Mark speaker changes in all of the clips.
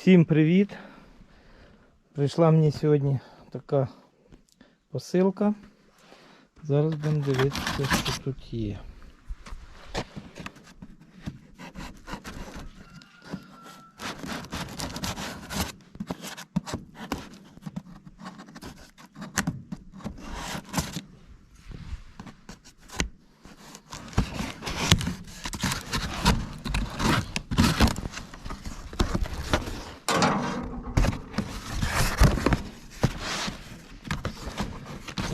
Speaker 1: Всім привіт! Прийшла мені сьогодні така посилка. Зараз будемо дивитися, що тут є.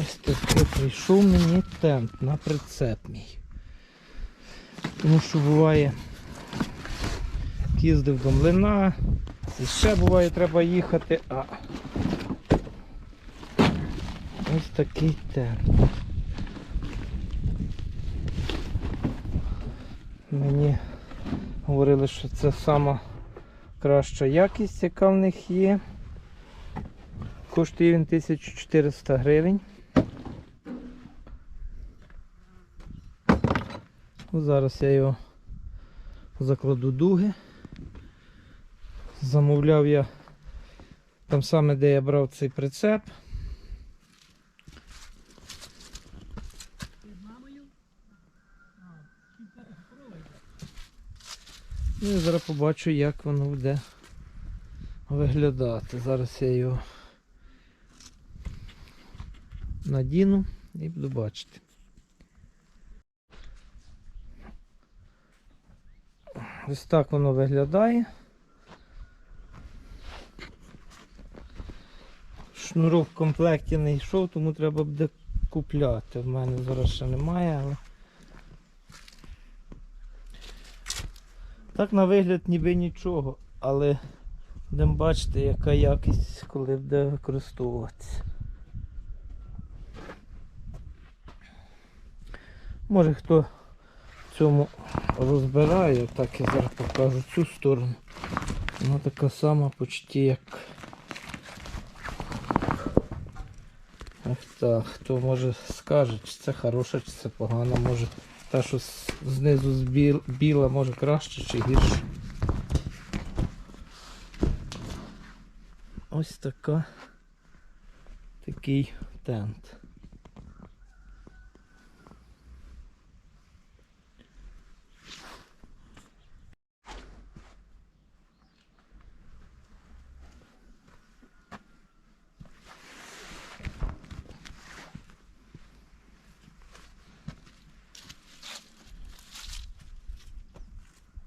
Speaker 1: Ось таке прийшов мені тент на прицеп мій. Тому що буває, їздив до млина, і ще буває треба їхати, а ось такий тент. Мені говорили, що це сама краща якість, яка в них є. Коштує він 1400 гривень. Ну, Зараз я його закладу дуги. Замовляв я там саме, де я брав цей прицеп. Ну і зараз побачу, як воно буде виглядати. Зараз я його надіну і буду бачити. Ось так воно виглядає. Шнурок в комплекті не йшов, тому треба буде купляти. В мене зараз ще немає, але. Так на вигляд ніби нічого, але будемо бачити, яка якість, коли буде використовуватися. Може хто цьому розбирає, так я зараз покажу цю сторону. Вона така сама почти як. Ах так, хто може скаже, чи це хороша, чи це погана, може та, що знизу збіл- біла, може краще чи гірше. Ось така такий тент.